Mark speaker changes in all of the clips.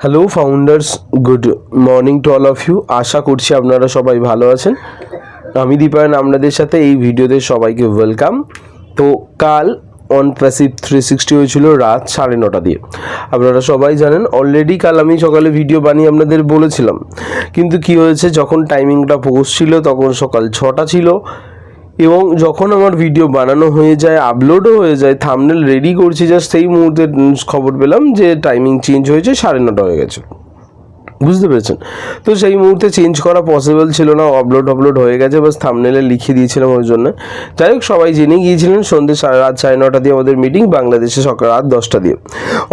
Speaker 1: Hello founders good morning to all of you আশা করছি আপনারা সবাই ভালো আছেন। আমি দীপায়ন, আপনাদের সাথে এই ভিডিওতে সবাইকে ওয়েলকাম তো কাল অন প্যাসিভ থ্রি সিক্সটি হয়েছিল রাত সাড়ে নটা দিয়ে। আপনারা সবাই জানেন অলরেডি কাল আমি সকালে ভিডিও বানিয়ে আপনাদের বলেছিলাম। কিন্তু কি হয়েছে, যখন টাইমিংটা পোস্ট ছিল, তখন সকাল ছটা ছিল। এবং যখন আমার ভিডিও বানানো হয়ে যায় আপলোডও হয়ে যায় থামনেল রেডি করছি জাস্ট সেই মুহূর্তে খবর পেলাম যে টাইমিং চেঞ্জ হয়েছে, সাড়ে নটা হয়ে গেছে। বুঝতে পেরেছেন? তো সেই মুহূর্তে চেঞ্জ করা পসিবল ছিল না আপলোড আপলোড হয়ে গেছে বাস থামনেলে লিখে দিয়েছিলাম ওই জন্য। যাই হোক, সবাই জেনে গিয়েছিলেন, সন্ধ্যে রাত, সাড়ে নটা দিয়ে আমাদের মিটিং বাংলাদেশে সকাল রাত দশটা দিয়ে।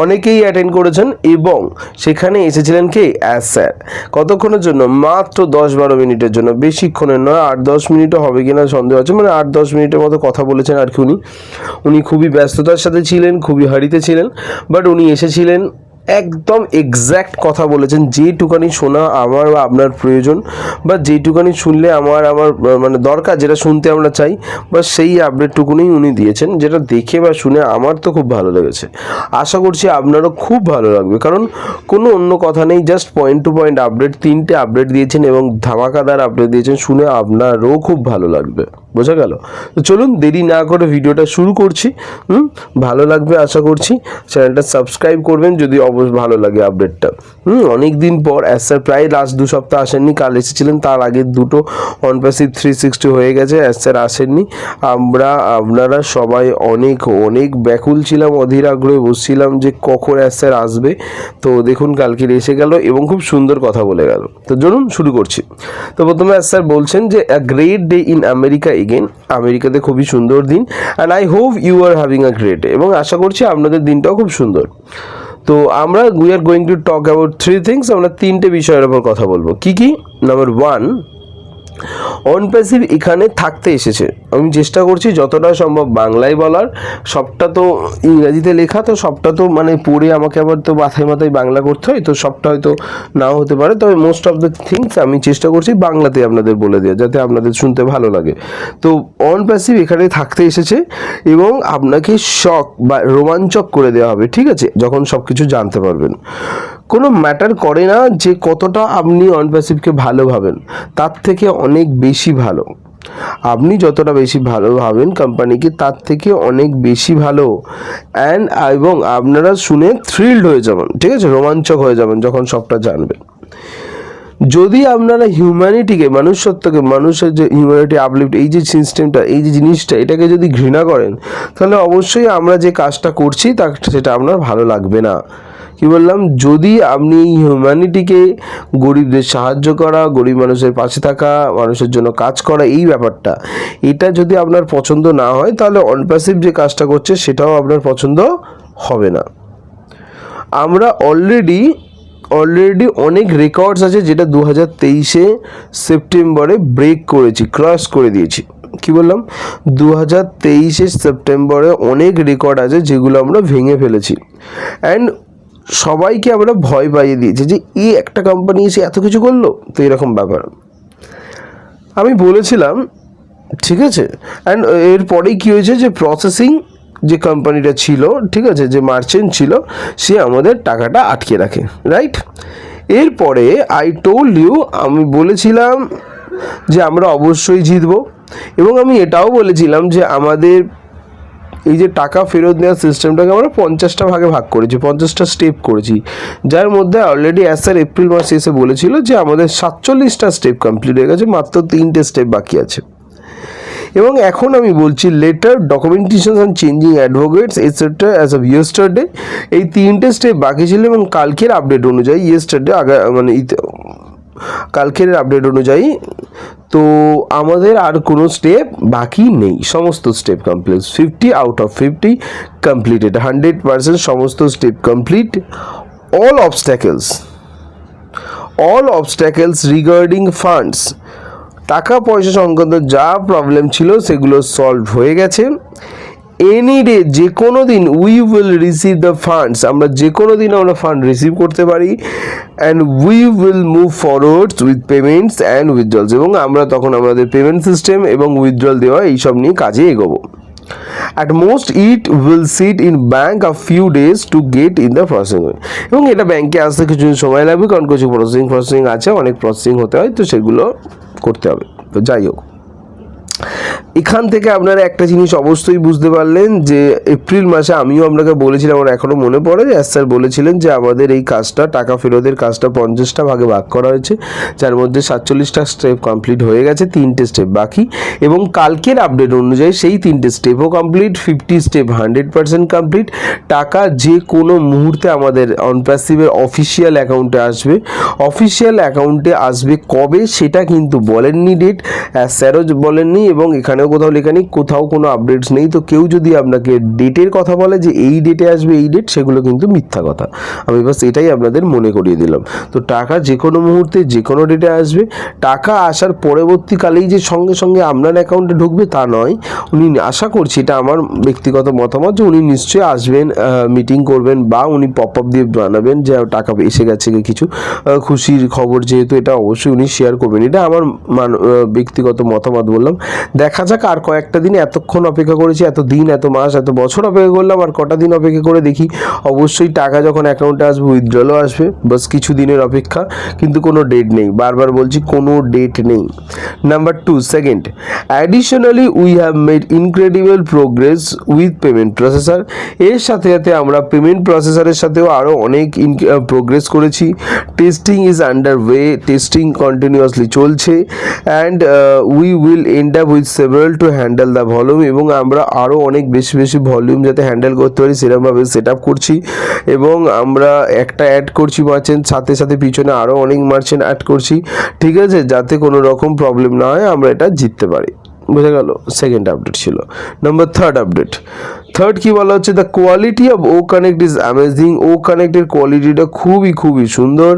Speaker 1: অনেকেই অ্যাটেন্ড করেছেন এবং সেখানে এসেছিলেন কে? অ্যাস স্যার কতক্ষণের জন্য? মাত্র দশ বারো মিনিটের জন্য। বেশিক্ষণের নয়, আট দশ মিনিটও হবে কিনা সন্দেহ আছে। মানে আট দশ মিনিটের মতো কথা বলেছেন আর কি উনি। উনি খুবই ব্যস্ততার সাথে ছিলেন, খুবই হারিতে ছিলেন বাট উনি এসেছিলেন একদম এক্স্যাক্ট কথা বলেছেন। যেটুকানি শোনা আমার বা আপনার প্রয়োজন, বা যেটুকানি শুনলে আমার আমার মানে দরকার যেটা শুনতে আমরা চাই, বা সেই আপডেটটুকুনি উনি দিয়েছেন, যেটা দেখে বা শুনে আমার তো খুব ভালো লেগেছে। আশা করছি আপনারও খুব ভালো লাগবে। কারণ কোনো অন্য কথা নেই just point to point update তিনটে আপডেট দিয়েছেন এবং ধামাকাদার আপডেট দিয়েছেন, শুনে আপনারও খুব ভালো লাগবে। বোঝা গেল? তো চলুন দেরি না করে ভিডিওটা শুরু করছি, হুম? ভালো লাগবে আশা করছি। চ্যানেলটা সাবস্ক্রাইব করবেন যদি অবশ্য ভালো লাগে আপডেটটা, হুম? অনেক দিন পর অ্যাজ স্যার প্রায় লাস্ট দু সপ্তাহ আসেননি, কাল এসেছিলেন, তার আগে দুটো অন প্যাসিভ থ্রি সিক্সটি হয়ে গেছে অ্যাজ স্যার আসেননি। আমরা, আপনারা সবাই অনেক অনেক ব্যাকুল ছিলাম, অধীর আগ্রহে বসছিলাম যে কখন অ্যাজ স্যার আসবে। তো দেখুন কালকে এসে গেল এবং খুব সুন্দর কথা বলে গেল। তো চলুন শুরু করছি। তো প্রথমে অ্যাজ স্যার বলছেন যে a great day in America again আমেরিকাতে খুবই সুন্দর দিন and I hope you are having a great এবং আশা করছি আপনাদের দিনটাও খুব সুন্দর। তো আমরা we are going to talk about three things আমরা তিনটে বিষয়ের ওপর কথা বলব। কি কি? নাম্বার ওয়ান অন প্যাসিভ এখানে থাকতে এসেছে। আমি চেষ্টা করছি যতটা সম্ভব বাংলায় বলার। সবটা তো ইংরাজিতে লেখা, তো সবটা তো মানে পড়ে আমাকে আবার তো মাথায় মাথায় বাংলা করতে হয়, তো সবটা হয়তো নাও হতে পারে। তবে মোস্ট অফ দ্য থিংস আমি চেষ্টা করছি বাংলাতে আপনাদের বলে দেওয়া, যাতে আপনাদের শুনতে ভালো লাগে। তো অন প্যাসিভ এখানে থাকতে এসেছে এবং আপনাকে শখ বা রোমাঞ্চক করে দেওয়া হবে, ঠিক আছে? যখন সব কিছু জানতে পারবেন। কোনো ম্যাটার করে না যে কতটা আপনি অন প্যাসিভকে ভালো ভাবেন। তার থেকে অনেক বেশি ভালো। আপনি যতটা বেশি ভালো ভাবেন কোম্পানিকে তার থেকে অনেক বেশি ভালো। অ্যান্ড এবং আপনারা শুনে থ্রিল্ড হয়ে যাবেন। ঠিক আছে? রোমাঞ্চক হয়ে যাবেন যখন সবটা জানবেন। যদি আপনারা হিউম্যানিটিকে মানুষত্বকে মানুষের যে হিউম্যানিটি আপলিফ্ট এই যে সিস্টেমটা এই যে জিনিসটা, এটাকে যদি ঘৃণা করেন, তাহলে অবশ্যই আমরা যে কাজটা করছি, তা সেটা আপনার ভালো লাগবে না। কি বললাম? যদি আপনি হিউম্যানিটিকে গরিবদের সাহায্য করা, গরিব মানুষের পাশে থাকা, মানুষের জন্য কাজ করা, এই ব্যাপারটা, এটা যদি আপনার পছন্দ না হয়, তাহলে অনপ্যাসিভ যে কাজটা করছে, সেটাও আপনার পছন্দ হবে না। আমরা অলরেডি অলরেডি অনেক রেকর্ডস আছে যেটা দু হাজার তেইশে সেপ্টেম্বরে ব্রেক করেছি ক্রস করে দিয়েছি। কি বললাম? দু হাজার তেইশে সেপ্টেম্বরে অনেক রেকর্ড আছে যেগুলো আমরা ভেঙে ফেলেছি। অ্যান্ড সবাইকে আমরা ভয় পাইয়ে দিয়েছি যে এই একটা কোম্পানি এসে এত কিছু করল? তো এরকম ব্যাপার। আমি বলেছিলাম, ঠিক আছে? অ্যান্ড এরপরেই কী হয়েছে যে প্রসেসিং যে কোম্পানিটা ছিল, ঠিক আছে, যে মার্চেন্ট ছিল, সে আমাদের টাকাটা আটকে রাখে রাইট এরপরে আই টোল্ড ইউ আমি বলেছিলাম যে, আমরা অবশ্যই জিতবো। এবং আমি এটাও বলেছিলাম যে, আমাদের এই যে টাকা ফেরত নেওয়ার সিস্টেমটাকে আমরা পঞ্চাশটা ভাগে ভাগ করেছি, পঞ্চাশটা স্টেপ করেছি। যার মধ্যে অলরেডি অ্যাজ স্যার এপ্রিল মাসে এসে বলেছিল যে আমাদের সাতচল্লিশটা স্টেপ কমপ্লিট হয়ে গেছে, মাত্র তিনটে স্টেপ বাকি আছে। এবং এখন আমি বলছি letter documentation and changing advocates etcetera as of yesterday এই তিনটে স্টেপ বাকি ছিল এবং কালকের আপডেট অনুযায়ী ইয়েস্টারডে আগা মানে কালকের আপডেট অনুযায়ী, তো আমাদের আর কোনো স্টেপ বাকি নেই। সমস্ত step complete fifty out of fifty completed hundred percent সমস্ত step complete all obstacles all obstacles regarding funds টাকা পয়সা সংক্রান্ত যা প্রবলেম ছিল, সেগুলো সলভ হয়ে গেছে। এনি ডে যে কোনো দিন we will receive the funds আমরা যে কোনো দিন আমরা ফান্ড রিসিভ করতে পারি and we will move forwards with payments and withdrawals এবং আমরা তখন আমাদের পেমেন্ট সিস্টেম এবং উইথড্রল দেওয়া, এইসব নিয়ে কাজে এগোবো। At most it will sit in bank a few days to get in the processing এবং এটা ব্যাঙ্কে আসতে কিছুদিন সময় লাগবে, কারণ কিছু প্রসেসিং প্রসেসিং আছে, অনেক প্রসেসিং হতে হয়, তো সেগুলো করতে হবে। তো যাই হোক। এখান থেকে আপনারা একটা জিনিস অবশ্যই বুঝতে পারলেন যে এপ্রিল মাসে আমিও আপনাকে বলেছিলাম, আমার এখনও মনে পড়ে যে, স্যার বলেছিলেন যে আমাদের এই কাজটা, টাকা ফেরতের কাজটা পঞ্চাশটা ভাগে ভাগ করা হয়েছে, যার মধ্যে সাতচল্লিশটা স্টেপ কমপ্লিট হয়ে গেছে, তিনটে স্টেপ বাকি। এবং কালকের আপডেট অনুযায়ী সেই তিনটে স্টেপও complete fifty step hundred percent complete টাকা যে কোনো মুহূর্তে আমাদের অনপ্যাসিভের অফিসিয়াল অ্যাকাউন্টে আসবে। অফিসিয়াল অ্যাকাউন্টে আসবে কবে সেটা কিন্তু বলেননি ডেট স্যারও বলেননি এবং এখানেও কোথাও লেখা নেই কোথাও কোনো আপডেটস নেই। তো কেউ যদি আপনাকে ডেটের কথা বলে যে এই ডেটে আসবে, এই ডেট সেগুলো কিন্তু মিথ্যা কথা। আমি বাস এটাই আপনাদের মনে করিয়ে দিলাম। তো টাকা যে কোনো মুহূর্তে যে কোনো ডেটে আসবে, টাকা আসার পরবর্তীকালেই যে সঙ্গে সঙ্গে আপনার অ্যাকাউন্টে ঢুকবে, তা নয়। উনি আশা করছি, এটা আমার ব্যক্তিগত মতামত যে উনি নিশ্চয়ই আসবেন মিটিং করবেন বা উনি পপ আপ দিয়ে জানাবেন যে টাকা এসে গেছে কিছু। খুশির খবর যেহেতু এটা অবশ্যই উনি শেয়ার করবেন। এটা আমার ব্যক্তিগত মতামত বললাম। দেখা যাক আর কয়েকটা দিন এতক্ষণ অপেক্ষা করেছি, এত দিন, এত মাস, এত বছর অপেক্ষা করলাম, আর কটা দিন অপেক্ষা করে দেখি, অবশ্যই টাকা যখন অ্যাকাউন্টে আসবে উইথড্রলও আসবে, বাস কিছু দিনের অপেক্ষা, কিন্তু কোনো ডেট নেই। বারবার বলছি, কোনো ডেট নেই। Number two second additionally we have made incredible progress with payment processor এর সাথে সাথে আমরা পেমেন্ট প্রসেসারের সাথেও আরও অনেক প্রোগ্রেস করেছি। Testing is under way testing continuously চলছে and we will end up with several to handle the volume এবং আমরা আরও অনেক বেশি বেশি ভলিউম যাতে হ্যান্ডেল করতে পারি, সেরকমভাবে সেট আপ করছি এবং আমরা একটা অ্যাড করছি মার্চেন্ট সাথে সাথে পিছনে আরও অনেক মার্চেন্ট অ্যাড করছি, ঠিক আছে? যাতে কোনো রকম প্রবলেম না হয়, আমরা এটা জিততে পারি। বুঝে গেল? সেকেন্ড আপডেট ছিল। নম্বর থার্ড আপডেট থার্ড কি বলা হচ্ছে the quality of O Connect is amazing ও কানেক্টের কোয়ালিটিটা খুবই খুবই সুন্দর।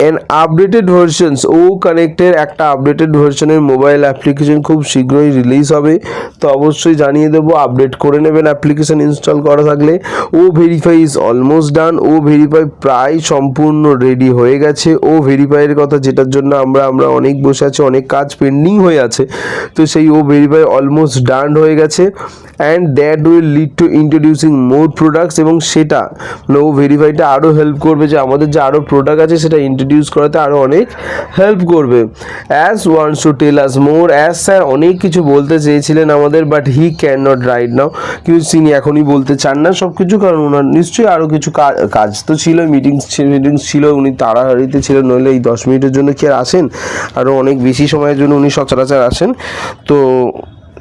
Speaker 1: অ্যান্ড আপডেটেড ভার্সনস ও কানেক্টের একটা আপডেটেড ভার্সনের মোবাইল অ্যাপ্লিকেশন খুব শীঘ্রই রিলিজ হবে। তো অবশ্যই জানিয়ে দেবো আপডেট করে নেবেন অ্যাপ্লিকেশন ইনস্টল করা থাকলে। O verify is almost done O verify প্রায় সম্পূর্ণ রেডি হয়ে গেছে। ও ভেরিফাইয়ের কথা যেটার জন্য আমরা আমরা অনেক বসে আছি, অনেক কাজ পেন্ডিং হয়ে আছে। তো সেই ও ভেরিফাই অলমোস্ট ডান হয়ে গেছে। And that will lead to introducing more products এবং সেটা ও ভেরিফাইটা আরও হেল্প করবে যে আমাদের যে আরও প্রোডাক্ট আছে সেটা ইন্ট্রোডিউস করাতে আরও অনেক হেল্প করবে। As wants to tell us more as sir অনেক কিছু বলতে চেয়েছিলেন আমাদের but he can not right now কিন্তু তিনি এখনই বলতে চান না সব কিছু কারণ ওনার নিশ্চয়ই আরও কিছু কাজ তো ছিল মিটিংস মিটিংস ছিল, উনি তাড়াতাড়িতে ছিলেন নইলে এই দশ মিনিটের জন্য কি আর আসেন? আরও অনেক বেশি সময়ের জন্য উনি সচরাচর আসেন। তো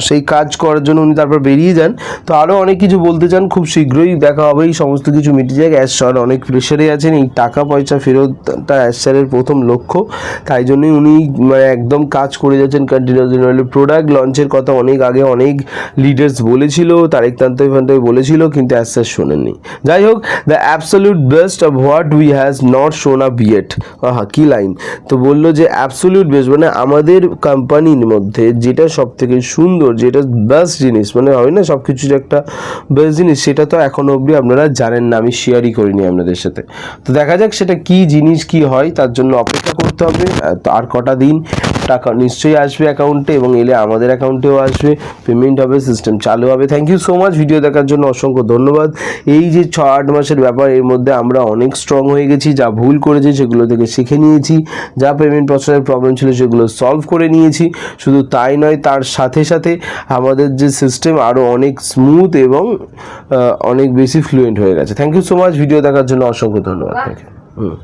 Speaker 1: সেই কাজ করার জন্য উনি তারপর বেরিয়ে যান। তো আরও অনেক কিছু বলতে চান, খুব শীঘ্রই দেখা হবে। এই সমস্ত কিছু মিটে যায় অ্যাশ স্যার অনেক প্রেশারে আছেন। এই টাকা পয়সা ফেরতটা অ্যাশ স্যারের প্রথম লক্ষ্য। তাই জন্যই উনি মানে একদম কাজ করে যাচ্ছেন কন্টিনিউসলি নইলে প্রোডাক্ট লঞ্চের কথা অনেক আগে অনেক লিডার্স বলেছিল, তারেক তান্তই ফান্তই বলেছিল, কিন্তু অ্যাশ স্যার শোনেননি। যাই হোক the absolute best of what we has not shown up yet আহা, কী লাইন তো বলল যে অ্যাবসলিউট বেস্ট মানে আমাদের কোম্পানির মধ্যে যেটা সব থেকে সুন্দর যেটা বেস্ট জিনিস মানে হয় না সব কিছুর একটা বেস্ট জিনিস, সেটা তো এখনও অবধি আপনারা জানেন না, আমি শেয়ারই করিনি আপনাদের সাথে। তো দেখা যাক সেটা কি জিনিস, কি হয়, তার জন্য অপেক্ষা করতে হবে আর কটা দিন টাকা নিশ্চয়ই আসবে অ্যাকাউন্টে এবং এলে আমাদের অ্যাকাউন্টেও আসবে। পেমেন্ট হবে সিস্টেম চালু হবে। Thank you so much video দেখার জন্য অসংখ্য ধন্যবাদ। এই যে ছ, আট মাসের ব্যাপার, এর মধ্যে আমরা অনেক স্ট্রং হয়ে গেছি। যা ভুল করেছি, সেগুলো থেকে শিখে নিয়েছি। যা পেমেন্ট প্রসেসের প্রবলেম ছিল, সেগুলো সলভ করে নিয়েছি। শুধু তাই নয়, তার সাথে সাথে আমাদের যে সিস্টেম আরও অনেক স্মুথ এবং অনেক বেশি ফ্লুয়েন্ট হয়ে গেছে। Thank you so much video দেখার জন্য অসংখ্য ধন্যবাদ। হুম।